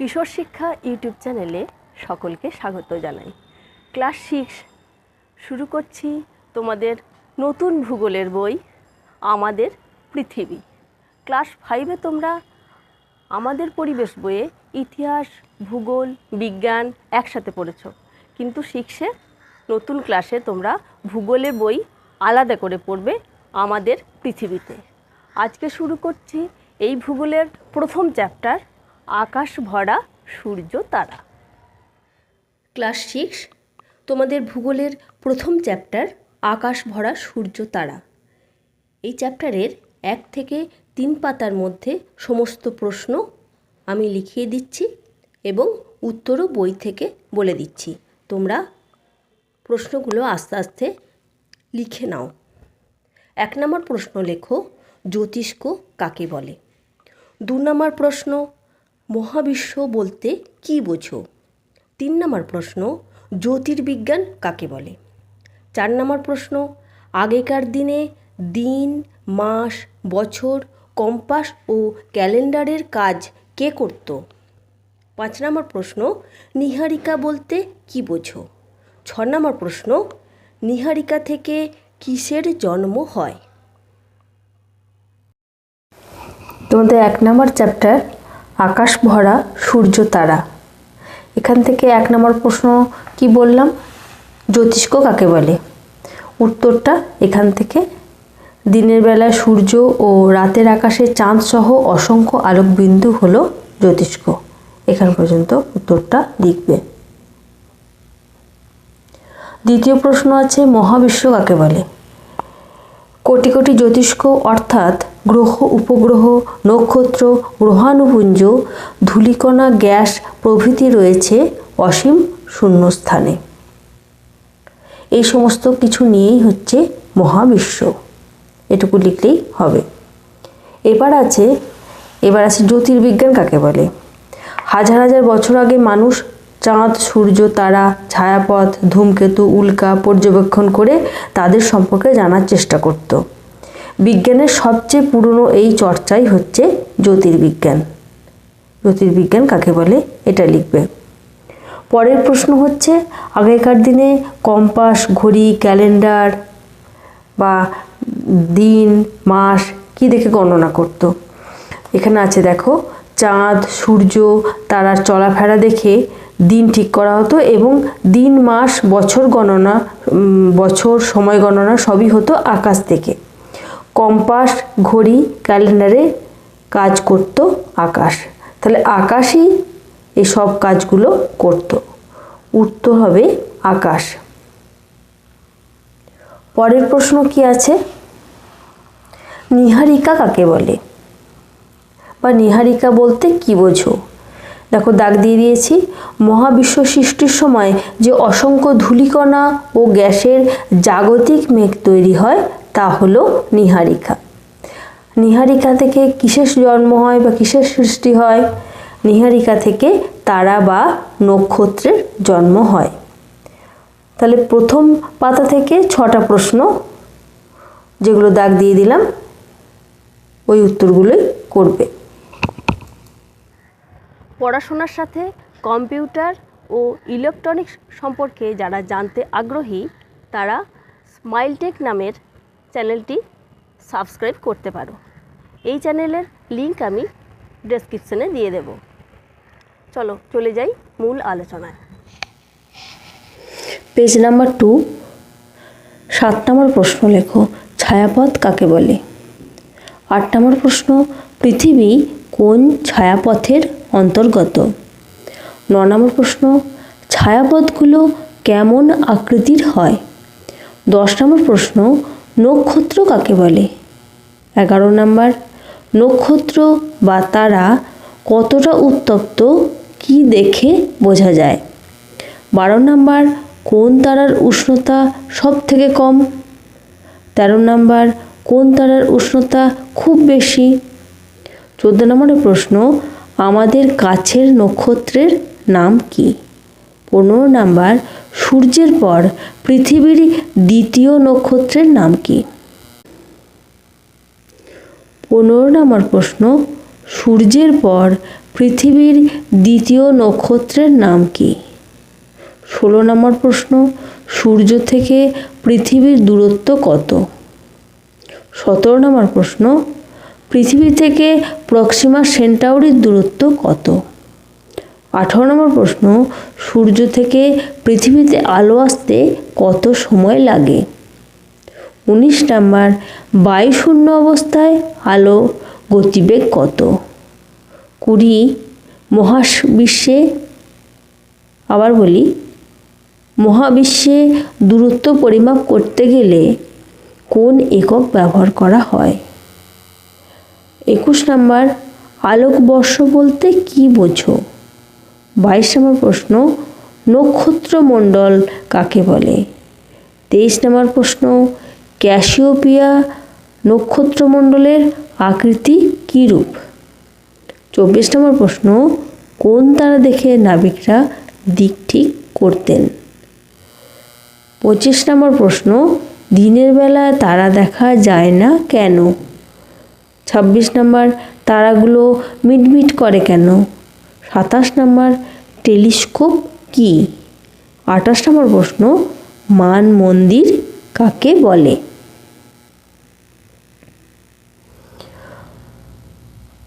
কিশোর শিক্ষা ইউটিউব চ্যানেলে সকলকে স্বাগত জানাই। ক্লাস সিক্স, শুরু করছি তোমাদের নতুন ভূগোলের বই, আমাদের পৃথিবী। ক্লাস ফাইভে তোমরা আমাদের পরিবেশ বইয়ে ইতিহাস, ভূগোল, বিজ্ঞান একসাথে পড়েছ। কিন্তু সিক্সে নতুন ক্লাসে তোমরা ভূগোলের বই আলাদা করে পড়বে আমাদের পৃথিবীতে। আজকে শুরু করছি এই ভূগোলের প্রথম চ্যাপ্টার আকাশ ভরা, সূর্য তারা। ক্লাস সিক্স, তোমাদের ভূগোলের প্রথম চ্যাপ্টার, আকাশ ভরা, সূর্য তারা। এই চ্যাপ্টারের এক থেকে তিন পাতার মধ্যে সমস্ত প্রশ্ন আমি লিখিয়ে দিচ্ছি এবং উত্তরও বই থেকে বলে দিচ্ছি। তোমরা প্রশ্নগুলো আস্তে আস্তে লিখে নাও। এক নম্বর প্রশ্ন লেখো, জ্যোতিষ্ক কাকে বলে? দু নম্বর প্রশ্ন মহাবিশ্ব বলতে কী বোঝো? তিন নম্বর প্রশ্ন, জ্যোতির্বিজ্ঞান কাকে বলে? চার নম্বর প্রশ্ন, আগেকার দিনে দিন, মাস, বছর, কম্পাস ও ক্যালেন্ডারের কাজ কে করত? পাঁচ নম্বর প্রশ্ন, নিহারিকা বলতে কী বোঝো? ছ নম্বর প্রশ্ন, নিহারিকা থেকে কিসের জন্ম হয়? তোমাদের এক নম্বর চ্যাপ্টার আকাশ ভরা, সূর্য তারা। এখান থেকে এক নম্বর প্রশ্ন কি বললাম? জ্যোতিষ্ক কাকে বলে? উত্তরটা এখান থেকে। দিনের বেলায় সূর্য ও রাতের আকাশে চাঁদ সহ অসংখ্য আলোকবিন্দু হলো জ্যোতিষ্ক। এখান পর্যন্ত উত্তরটা লিখবে। দ্বিতীয় প্রশ্ন আছে, মহাবিশ্ব কাকে বলে? কোটি কোটি জ্যোতিষ্ক অর্থাৎ গ্রহ, উপগ্রহ, নক্ষত্র, গ্রহাণুপুঞ্জ, ধূলিকণা, গ্যাস প্রভৃতি রয়েছে অসীম শূন্যস্থানে। এই সমস্ত কিছু নিয়েই হচ্ছে মহাবিশ্ব। এটুকু লিখলেই হবে। এবার আছে এবার আছে জ্যোতির্বিজ্ঞান কাকে বলে? হাজার হাজার বছর আগে মানুষ চাঁদ, সূর্য, তারা, ছায়াপথ, ধূমকেতু, উল্কা পর্যবেক্ষণ করে তাদের সম্পর্কে জানার চেষ্টা করত। বিজ্ঞানের সবচেয়ে পুরনো এই চর্চাই হচ্ছে জ্যোতির্বিজ্ঞান। জ্যোতির্বিজ্ঞান কাকে বলে? এটা লিখবে। পরের প্রশ্ন হচ্ছে, আগেকার দিনে কম্পাস, ঘড়ি, ক্যালেন্ডার বা দিন, মাস কি দেখে গণনা করত? এখানে আছে দেখো, চাঁদ, সূর্য, তারার চলাফেরা দেখে দিন ঠিক করা হতো এবং দিন, মাস, বছর গণনা বছর, সময় গণনা সবই হতো আকাশ থেকে। কম্পাস, ঘড়ি, ক্যালেন্ডারে কাজ করত আকাশ। তাহলে আকাশই এই সব কাজগুলো করত। উত্তর হবে আকাশ। পরের প্রশ্ন কি আছে? নিহারিকা কাকে বলে? বা নিহারিকা বলতে কি বোঝো? দেখো, দাগ দিয়ে দিয়েছি। মহাবিশ্ব সৃষ্টির সময় যে অসংখ্য ধূলিকণা ও গ্যাসের জাগতিক মেঘ তৈরি হয়, তা হলো নিহারিকা। নিহারিকা থেকে কিসের জন্ম হয় বা কিসের সৃষ্টি হয়? নিহারিকা থেকে তারা বা নক্ষত্রের জন্ম হয়। তাহলে প্রথম পাতা থেকে ছটা প্রশ্ন, যেগুলো দাগ দিয়ে দিলাম, ওই উত্তরগুলোই করবে। পড়াশোনার সাথে কম্পিউটার ও ইলেকট্রনিক্স সম্পর্কে যারা জানতে আগ্রহী, তারা স্মাইলটেক নামের চ্যানেলটি সাবস্ক্রাইব করতে পারো। এই চ্যানেলের লিংক আমি ডেসক্রিপশনে দিয়ে দেব। চলো, চলে যাই মূল আলোচনায়। পেজ নাম্বার টু সাত নম্বর প্রশ্ন লেখো, ছায়াপথ কাকে বলে? আট নম্বর প্রশ্ন, পৃথিবী কোন ছায়াপথের অন্তর্গত। ন নম্বর প্রশ্ন, ছায়াপথগুলো কেমন আকৃতির হয়? দশ নম্বর প্রশ্ন, নক্ষত্র কাকে বলে? এগারো নম্বর, নক্ষত্র বা তারা কতটা উত্তপ্ত, কি দেখে বোঝা যায়? বারো নম্বর, কোন তারার উষ্ণতা সব থেকে কম? তেরো নম্বর, কোন তারার উষ্ণতা খুব বেশি? চোদ্দ নম্বরের প্রশ্ন আমাদের কাছের নক্ষত্রের নাম কি? পনেরো নাম্বার, সূর্যের পর পৃথিবীর দ্বিতীয় নক্ষত্রের নাম কি? পনেরো নম্বর প্রশ্ন, সূর্যের পর পৃথিবীর দ্বিতীয় নক্ষত্রের নাম কি? ষোলো নম্বর প্রশ্ন, সূর্য থেকে পৃথিবীর দূরত্ব কত? সতেরো নম্বর প্রশ্ন পৃথিবী থেকে প্রক্সিমা সেন্টাউরির দূরত্ব কত? আঠারো নম্বর প্রশ্ন, সূর্য থেকে পৃথিবীতে আলো আসতে কত সময় লাগে? উনিশ নাম্বার, বায়ুশূন্য অবস্থায় আলো গতিবেগ কত? কুড়ি, মহাবিশ্বে, আবার বলি, মহাবিশ্বে দূরত্ব পরিমাপ করতে গেলে কোন একক ব্যবহার করা হয়? একুশ নাম্বার আলোকবর্ষ বলতে কি বোঝো? বাইশ নম্বর প্রশ্ন নক্ষত্রমণ্ডল কাকে বলে? তেইশ নম্বর প্রশ্ন, ক্যাসিওপিয়া নক্ষত্রমণ্ডলের আকৃতি কীরূপ চব্বিশ নম্বর প্রশ্ন, কোন তারা দেখে নাবিকরা দিক ঠিক করতেন? পঁচিশ নম্বর প্রশ্ন, দিনের বেলা তারা দেখা যায় না কেন? ছাব্বিশ নম্বর তারাগুলো মিটমিট করে কেন? সাতাশ নম্বর টেলিস্কোপ কি? আঠাশ নম্বর প্রশ্ন, মান মন্দির কাকে বলে?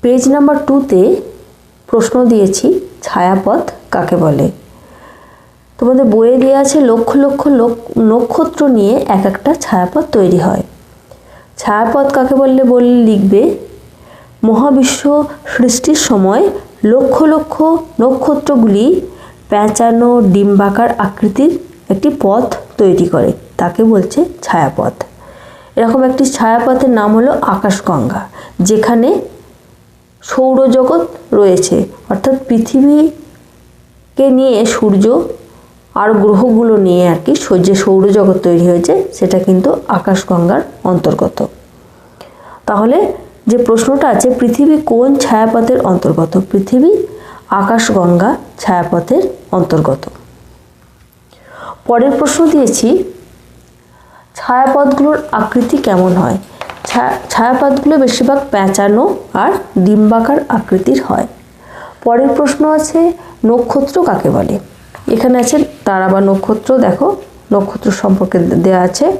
পেজ নাম্বার টুতে প্রশ্ন দিয়েছি, ছায়াপথ কাকে বলে? তোমাদের বইয়ে দেওয়া আছে লক্ষ লক্ষ লোক, নক্ষত্র নিয়ে এক একটা ছায়াপথ তৈরি হয়। ছায়াপথ কাকে বললে বললে লিখবে? মহাবিশ্ব সৃষ্টির সময় লক্ষ লক্ষ নক্ষত্রগুলি প্যাঁচানো ডিম্বাকার আকৃতির একটি পথ তৈরি করে, তাকে বলছে ছায়াপথ। এরকম একটি ছায়াপথের নাম হলো আকাশগঙ্গা, যেখানে সৌরজগৎ রয়েছে। অর্থাৎ পৃথিবীকে নিয়ে সূর্য আর গ্রহগুলো নিয়ে আর কি যে সৌরজগৎ তৈরি হয়েছে, সেটা কিন্তু আকাশগঙ্গার অন্তর্গত। তাহলে যে প্রশ্নটা আছে, পৃথিবী কোন ছায়াপথের অন্তর্গত? পৃথিবী আকাশগঙ্গা ছায়াপথের অন্তর্গত। পরের প্রশ্ন দিয়েছি, ছায়াপথগুলোর আকৃতি কেমন হয়? ছায়াপথগুলো বেশিরভাগ প্যাঁচানো আর ডিম্বাকার আকৃতির হয়। পরের প্রশ্ন আছে, নক্ষত্র কাকে বলে? এখানে আছে তারা বা নক্ষত্র, দেখো, নক্ষত্র সম্পর্কে দেওয়া আছে।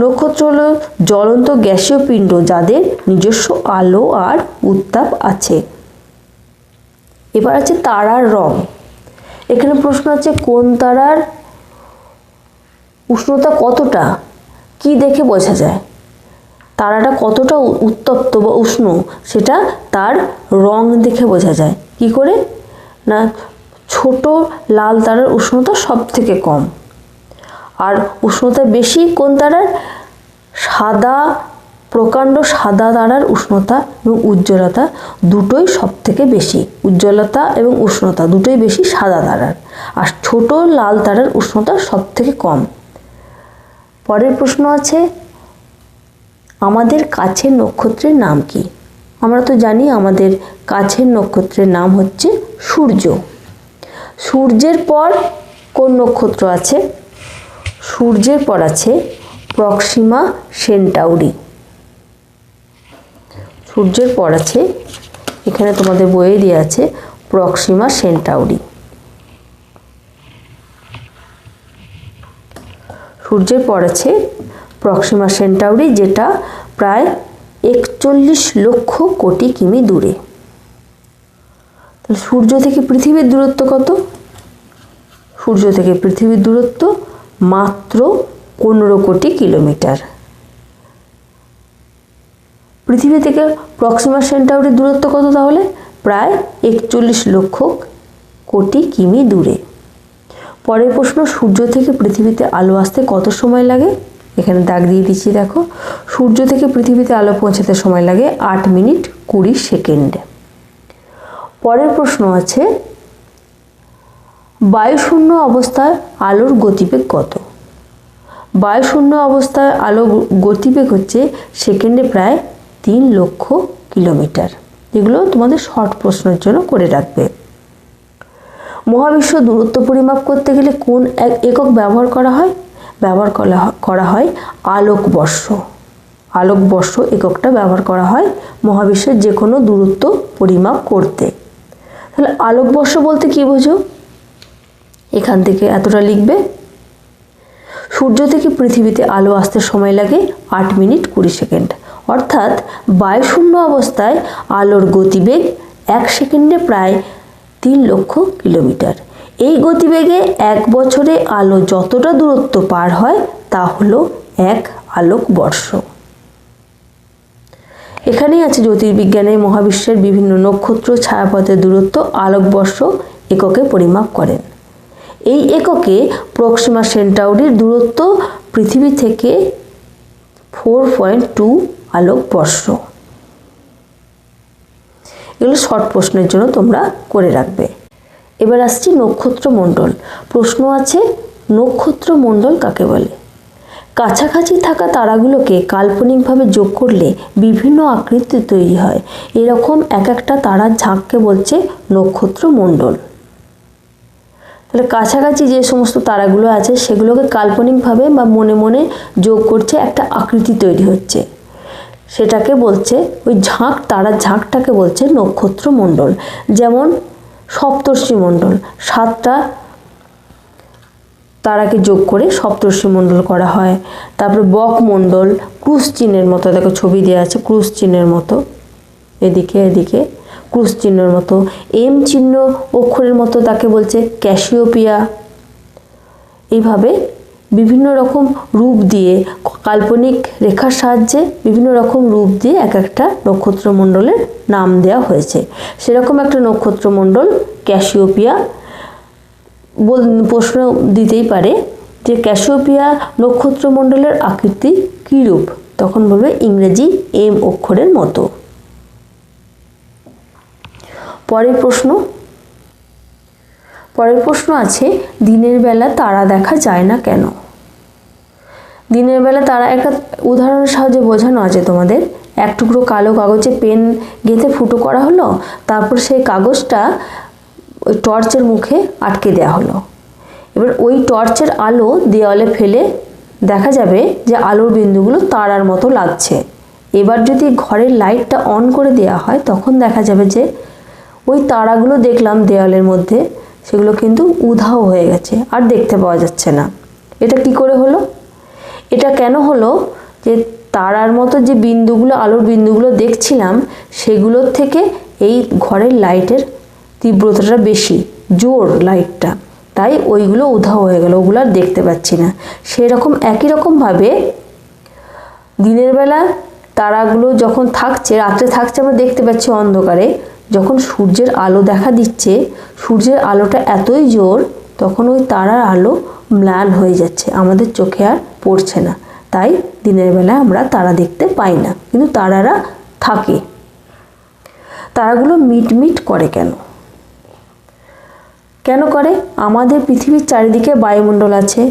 নক্ষত্র হলো জ্বলন্ত গ্যাসীয় পিণ্ড যাদের নিজস্ব আলো আর উত্তাপ আছে। এবার আছে তারার রং। এখানে প্রশ্ন আছে, কোন তারার উষ্ণতা কতটা? কি দেখে বোঝা যায়? তারাটা কতটা উত্তপ্ত বা উষ্ণ, সেটা তার রং দেখে বোঝা যায়। কি করে? না ছোট লাল তারার উষ্ণতা সব থেকে কম। আর উষ্ণতা বেশি কোন তারার? সাদা, প্রকাণ্ড সাদা তারার উষ্ণতা এবং উজ্জ্বলতা দুটোই সব থেকে বেশি। উজ্জ্বলতা এবং উষ্ণতা দুটোই বেশি সাদা তারার। আর ছোট লাল তারার উষ্ণতা সব থেকে কম। পরের প্রশ্ন আছে, আমাদের কাছের নক্ষত্রের নাম কি? আমরা তো জানি আমাদের কাছের নক্ষত্রের নাম হচ্ছে সূর্য। সূর্যের পর কোন নক্ষত্র আছে? সূর্যের পর আছে প্রক্সিমা সেন্টাউরি। সূর্যের পর আছে, এখানে তোমাদের বইয়ে দিয়ে আছে, প্রক্সিমা সেন্টাউরি। সূর্যের পর আছে প্রক্সিমা সেন্টাউরি, যেটা প্রায় একচল্লিশ লক্ষ কোটি কিমি দূরে। তাহলে সূর্য থেকে পৃথিবীর দূরত্ব কত? সূর্য থেকে পৃথিবীর দূরত্ব মাত্র পনেরো কোটি কিলোমিটার। পৃথিবী থেকে প্রক্সিমা সেন্টাউরির দূরত্ব কত তাহলে? প্রায় একচল্লিশ লক্ষ কোটি কিমি দূরে। পরের প্রশ্ন, সূর্য থেকে পৃথিবীতে আলো আসতে কত সময় লাগে? এখানে দাগ দিয়ে দিচ্ছি, দেখো। সূর্য থেকে পৃথিবীতে আলো পৌঁছাতে সময় লাগে আট মিনিট কুড়ি সেকেন্ড। পরের প্রশ্ন আছে, বায়ুশূন্য অবস্থায় আলোর গতিবেগ কত? বায়ুশূন্য অবস্থায় আলো গতিবেগ হচ্ছে সেকেন্ডে প্রায় তিন লক্ষ কিলোমিটার। এগুলো তোমাদের শর্ট প্রশ্নের জন্য করে রাখবে। মহাবিশ্ব দূরত্ব পরিমাপ করতে গেলে কোন এক একক ব্যবহার করা হয়? ব্যবহার করা হয় আলোকবর্ষ আলোকবর্ষ এককটা ব্যবহার করা হয় মহাবিশ্বের যে কোনো দূরত্ব পরিমাপ করতে। তাহলে আলোকবর্ষ বলতে কি বোঝো? এখান থেকে এতটা লিখবে, সূর্য থেকে পৃথিবীতে আলো আসতে সময় লাগে আট মিনিট কুড়ি সেকেন্ড। অর্থাৎ বায়ুশূন্য অবস্থায় আলোর গতিবেগ এক সেকেন্ডে প্রায় তিন লক্ষ কিলোমিটার। এই গতিবেগে এক বছরে আলো যতটা দূরত্ব পার হয় তা হলো এক আলোকবর্ষ। এখানেই আছে জ্যোতির্বিজ্ঞানে মহাবিশ্বের বিভিন্ন নক্ষত্র ছায়াপথের দূরত্ব, আলোকবর্ষ এককে পরিমাপ করেন। এই এককে প্রক্সিমা সেন্টাউরির দূরত্ব পৃথিবী থেকে ফোর পয়েন্ট টু আলোকবর্ষ। এগুলো শর্ট প্রশ্নের জন্য তোমরা করে রাখবে। এবার আসছি নক্ষত্রমণ্ডল। প্রশ্ন আছে, নক্ষত্রমণ্ডল কাকে বলে? কাছাকাছি থাকা তারাগুলোকে কাল্পনিকভাবে যোগ করলে বিভিন্ন আকৃতি তৈরি হয়। এরকম এক একটা তারার ঝাঁককে বলছে নক্ষত্রমণ্ডল তাহলে কাছাকাছি যে সমস্ত তারাগুলো আছে, সেগুলোকে কাল্পনিকভাবে বা মনে মনে যোগ করছে একটা আকৃতি তৈরি হচ্ছে। সেটাকে বলছে, ওই ঝাঁক, তারার ঝাঁকটাকে বলছে নক্ষত্রমণ্ডল যেমন সপ্তর্ষি মণ্ডল, সাতটা তারাকে যোগ করে সপ্তর্ষি মণ্ডল করা হয়। তারপরে বক মণ্ডল, ক্রুশ চিহ্নের মতো, দেখো ছবি দেওয়া আছে, ক্রুশ চিহ্নের মতো। এদিকে এদিকে, ক্রুশ চিহ্নের মতো। এম চিহ্ন অক্ষরের মতো তাকে বলছে ক্যাশিওপিয়া এইভাবে বিভিন্ন রকম রূপ দিয়ে কাল্পনিক রেখার সাহায্যে বিভিন্ন রকম রূপ দিয়ে এক একটা নক্ষত্রমণ্ডলের নাম দেওয়া হয়েছে। সেরকম একটা নক্ষত্রমণ্ডল ক্যাশিওপিয়া প্রশ্ন দিতেই পারে যে ক্যাশিওপিয়া নক্ষত্রমণ্ডলের আকৃতি কীরূপ? তখন বলবে ইংরেজি এম অক্ষরের মতো। পরের প্রশ্ন। পরের প্রশ্ন আছে, দিনের বেলা তারা দেখা যায় না কেন? দিনের বেলা তারা একটা উদাহরণের সাহায্যে বোঝানো আছে তোমাদের। এক টুকরো কালো কাগজে পেন গেঁথে ফুটো করা হলো, তারপর সেই কাগজটা ওই টর্চের মুখে আটকে দেওয়া হলো। এবার ওই টর্চের আলো দেওয়ালে ফেলে দেখা যাবে যে আলোর বিন্দুগুলো তারার মতো লাগছে। এবার যদি ঘরের লাইটটা অন করে দেওয়া হয়, তখন দেখা যাবে যে ওই তারাগুলো দেখলাম দেওয়ালের মধ্যে, সেগুলো কিন্তু উধাও হয়ে গেছে, আর দেখতে পাওয়া যাচ্ছে না। এটা কি করে হলো? এটা কেন হলো যে তারার মতো যে বিন্দুগুলো, আলোর বিন্দুগুলো দেখছিলাম, সেগুলোর থেকে এই ঘরের লাইটের তীব্রতাটা বেশি, জোর লাইটটা তাই ওইগুলো উধাও হয়ে গেল, ওগুলো আর দেখতে পাচ্ছি না। সেরকম, একই রকমভাবে দিনের বেলা তারাগুলো যখন থাকছে, রাত্রে থাকছে, আমরা দেখতে পাচ্ছি অন্ধকারে, যখন সূর্যের আলো দেখা দিচ্ছে, সূর্যের আলোটা এতই জোর, তখন ওই তারার আলো ম্লান হয়ে যাচ্ছে, আমাদের চোখে আর পড়ছে না। তাই দিনের বেলা আমরা তারা দেখতে পাই না, কিন্তু তারারা থাকে। তারাগুলো মিটমিট করে কেন? কেন করে? আমাদের পৃথিবীর চারিদিকে বায়ুমণ্ডল আছে।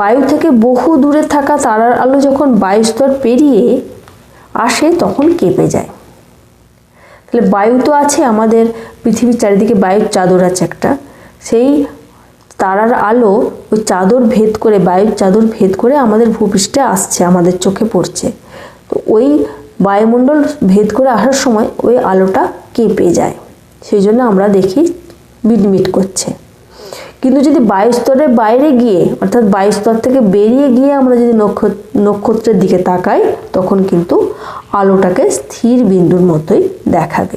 বায়ু থেকে বহু দূরে থাকা তারার আলো যখন বায়ুস্তর পেরিয়ে আসে, তখন কেঁপে যায়। তাহলে বায়ু তো আছে আমাদের পৃথিবীর চারিদিকে, বায়ুর চাদর আছে একটা। সেই তারার আলো ওই চাদর ভেদ করে, বায়ুর চাদর ভেদ করে আমাদের ভূপৃষ্ঠে আসছে, আমাদের চোখে পড়ছে। তো ওই বায়ুমণ্ডল ভেদ করে আসার সময় ওই আলোটা কেঁপে যায়। সেই জন্য আমরা দেখি মিটমিট করছে। কিন্তু যদি বায়ুস্তরের বাইরে গিয়ে, অর্থাৎ বায়ুস্তর থেকে বেরিয়ে গিয়ে আমরা যদি নক্ষত্র নক্ষত্রের দিকে তাকাই, তখন কিন্তু আলোটাকে স্থির বিন্দুর মতোই দেখাবে।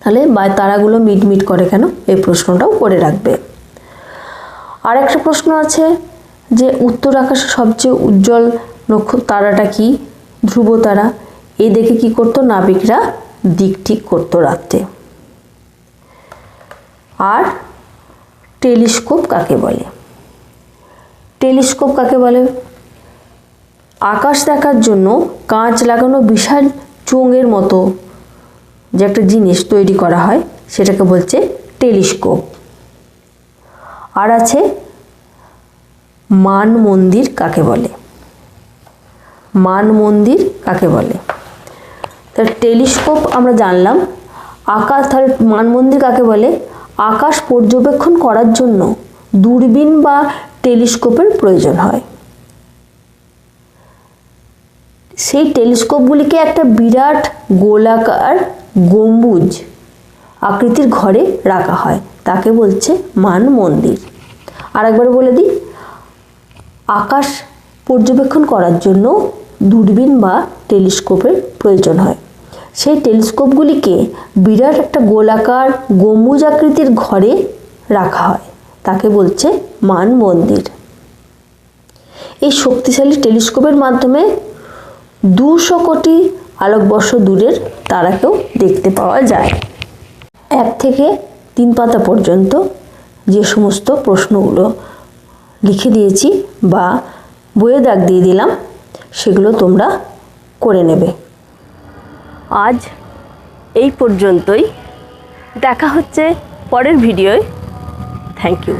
তাহলে তারাগুলো মিটমিট করে কেন? এই প্রশ্নটাও করে রাখবে। আর একটা প্রশ্ন আছে যে, উত্তর আকাশে সবচেয়ে উজ্জ্বল নক্ষত্র তারাটা কি? ধ্রুব তারা। এই দেখে কি করতো? নাবিকরা দিক ঠিক করতো রাত্রে। আর টেলিস্কোপ কাকে বলে? টেলিস্কোপ কাকে বলে? আকাশ দেখার জন্য কাঁচ লাগানো বিশাল চোঙের মতো যে একটা জিনিস তৈরি করা হয়, সেটাকে বলছে টেলিস্কোপ। আর আছে মান মন্দির কাকে বলে? মান মন্দির কাকে বলে? তাহলে টেলিস্কোপ আমরা জানলাম। আকাশ, তাহলে মান মন্দির কাকে বলে? আকাশ পর্যবেক্ষণ করার জন্য দূরবীন বা টেলিস্কোপের প্রয়োজন হয়। সেই টেলিস্কোপগুলিকে একটা বিরাট গোলাকার গম্বুজ আকৃতির ঘরে রাখা হয়। তাকে বলছে মান মন্দির। আরেকবার বলে দিই, আকাশ পর্যবেক্ষণ করার জন্য দূরবীন বা টেলিস্কোপের প্রয়োজন হয়। সেই টেলিস্কোপগুলিকে বিরাট একটা গোলাকার গম্বুজ আকৃতির ঘরে রাখা হয়। তাকে বলছে মান মন্দির। এই শক্তিশালী টেলিস্কোপের মাধ্যমে দুশো কোটি আলোকবর্ষ দূরের তারাকেও দেখতে পাওয়া যায়। এক থেকে তিন পাতা পর্যন্ত যে সমস্ত প্রশ্নগুলো লিখে দিয়েছি বা বইয়ে দাগ দিয়ে দিলাম, সেগুলো তোমরা করে নেবে। আজ এই পর্যন্তই। দেখা হচ্ছে পরের ভিডিওয়। Thank you